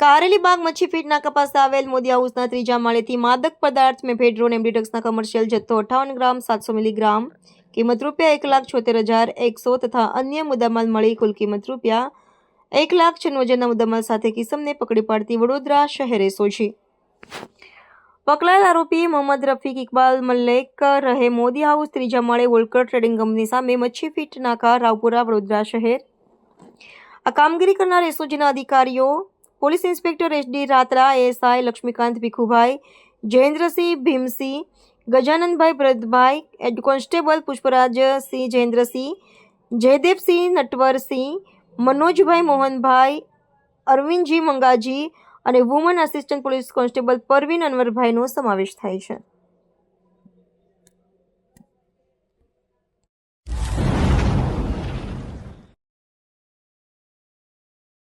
કારેલીબાગ મચ્છી ફીટના નાકા આવેલ મોદી હાઉસના ત્રીજા માળેથી માદક પદાર્થ મેફેડ્રોન એમડી ડ્રગ્સના કમર્શિયલ જથ્થો અઠાવન ગ્રામ, સાતસો મિલીગ્રામ, કિંમત રૂપિયા એક લાખ છોતેર હજાર, એકસો તથા અન્ય મુદ્દામાલ મળી કુલ કિંમત રૂપિયા એક લાખ છન્નું હજારના મુદ્દામાલ સાથે કિસમને પકડી પાડતી વડોદરા શહેરે સોજી. પકડાયેલ આરોપી મોહમ્મદ રફીક ઇકબાલ મલ્લેક રહે મોદી હાઉસ ત્રીજા માળે વોલ્કર ટ્રેડિંગ કંપની સામે મચ્છી ફીટ નાકા રાવપુરા વડોદરા શહેર. આ કામગીરી કરનાર એસઓજીના અધિકારીઓ police inspector HD Ratra ASI Laxmikant Bhikhubhai, Jayendrasinh Bhimsinh, Gajanandbhai Bharatbhai head constable Pushparajsinh Jayendrasinh, Jaydevsinh Natvarsinh, Manojbhai Mohanbhai, Arvindji Mangaji અને woman assistant police constable Parveen અનવરભાઈનો સમાવેશ થાય છે.